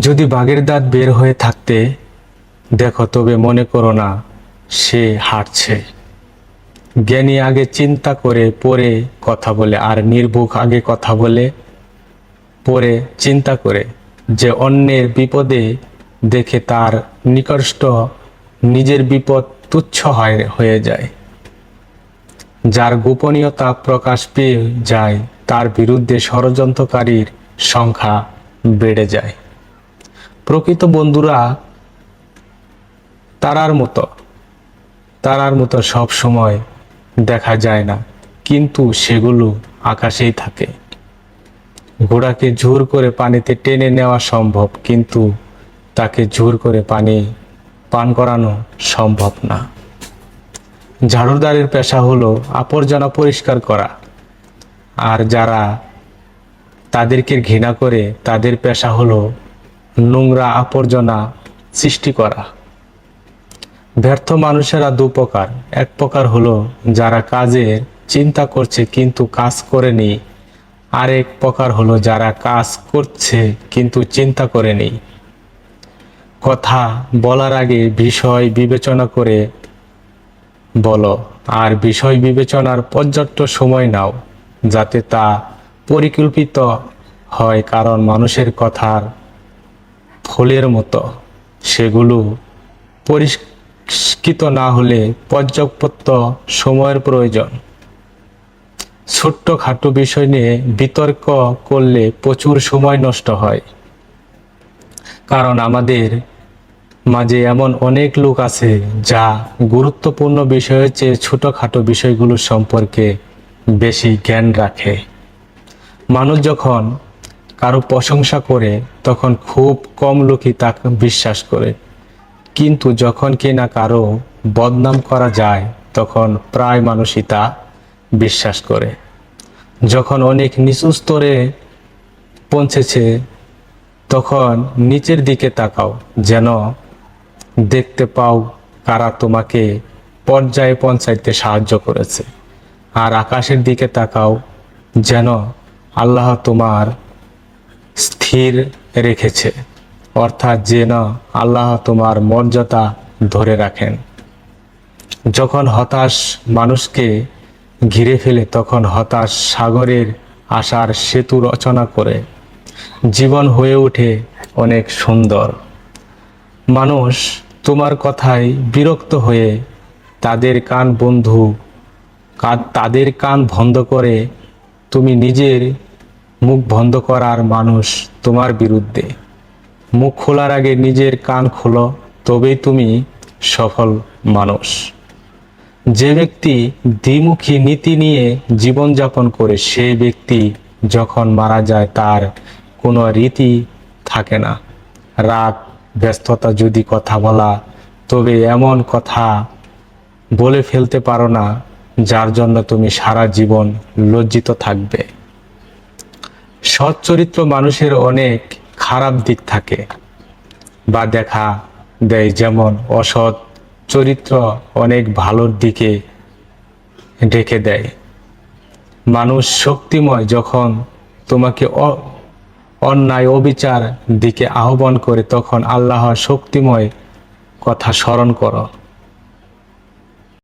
যদি বাঘের দাঁত বের হয়ে থাকতে দেখো, তবে মনে করো না সে হাঁটছে। জ্ঞানী আগে চিন্তা করে, পরে কথা বলে, আর নির্ভুক আগে কথা বলে, পরে চিন্তা করে যে অন্যের বিপদে দেখে তার নিকষ্ট নিজের বিপদ তুচ্ছ হয়, হয়ে যায়। যার গোপনীয়তা প্রকাশ পেয়ে যায়, তার বিরুদ্ধে ষড়যন্ত্রকারীর সংখ্যা বেড়ে যায়। প্রকৃত বন্ধুরা তারার মতো তারার মতো সব সময় দেখা যায় না, কিন্তু সেগুলো আকাশেই থাকে। ঘোড়াকে জোর করে পানিতে টেনে নেওয়া সম্ভব, কিন্তু তাকে জোর করে পানি পান করানো সম্ভব না। ঝাড়ুদারের পেশা হলো আবর্জনা পরিষ্কার করা, আর যারা তাদেরকে ঘৃণা করে তাদের পেশা হলো নোংরা আবর্জনা সৃষ্টি করা। ব্যর্থ মানুষেরা দু প্রকার। এক প্রকার হলো যারা কাজের চিন্তা করছে কিন্তু কাজ করেনি। আরেক প্রকার হলো যারা কাজ করছে কিন্তু চিন্তা করেনি। কথা বলার আগে বিষয় বিবেচনা করে বলো, আর বিষয় বিবেচনার পর্যাপ্ত সময় নাও, যাতে তা পরিকল্পিত হয়, কারণ মানুষের কথার ফুলের মতো। সেগুলো পরিষ্কৃত না হলে পর্যাপ্ত সময়ের প্রয়োজন। ছোট্টখাটো বিষয় নিয়ে বিতর্ক করলে প্রচুর সময় নষ্ট হয়। কারণ আমাদের মাঝে এমন অনেক লোক আছে যা গুরুত্বপূর্ণ বিষয়ের চেয়ে ছোটোখাটো বিষয়গুলো সম্পর্কে বেশি জ্ঞান রাখে। মানুষ যখন কারও প্রশংসা করে তখন খুব কম লোকই তাকে বিশ্বাস করে। কিন্তু যখন কিনা কারও বদনাম করা যায়, তখন প্রায় মানুষই তা বিশ্বাস করে। যখন অনেক নিচু স্তরে পৌঁছেছে, তখন নিচের দিকে তাকাও, যেন দেখতে পাও কারা তোমাকে পর্যায়ে পৌঁছাইতে সাহায্য করেছে। আর আকাশের দিকে তাকাও, যেন আল্লাহ তোমার স্থির রেখেছে। অর্থাৎ যেন আল্লাহ তোমার মর্যাদা ধরে রাখেন। যখন হতাশ মানুষকে ঘিরে ফেলে, তখন হতাশ সাগরের আশার সেতু রচনা করে। জীবন হয়ে ওঠে অনেক সুন্দর। মানুষ তোমার কথায় বিরক্ত হয়ে তাদের কান বন্ধু তাদের কান বন্ধ করে তুমি নিজের মুখ বন্ধ করার মানুষ তোমার বিরুদ্ধে। মুখ খোলার আগে নিজের কান খোলো, তবেই তুমি সফল মানুষ। যে ব্যক্তি দ্বিমুখী নীতি নিয়ে জীবনযাপন করে সেই ব্যক্তি যখন মারা যায়, তার কোনো রীতি থাকে না। রাগ ব্যস্ততা যদি কথা বলা, তবে এমন কথা বলে ফেলতে পারো না, যার জন্য তুমি সারা জীবন লজ্জিত থাকবে। সৎ চরিত্র মানুষের অনেক খারাপ দিক থাকে। বা দেখা দেয় যেমন অসৎ চরিত্র অনেক ভালোর দিকে ডেকে দেয়। মানুষ শক্তিময় যখন তোমাকে অন্যায়, অবিচার দিকে আহ্বান করে, তখন আল্লাহর শক্তিময় কথা স্মরণ করো।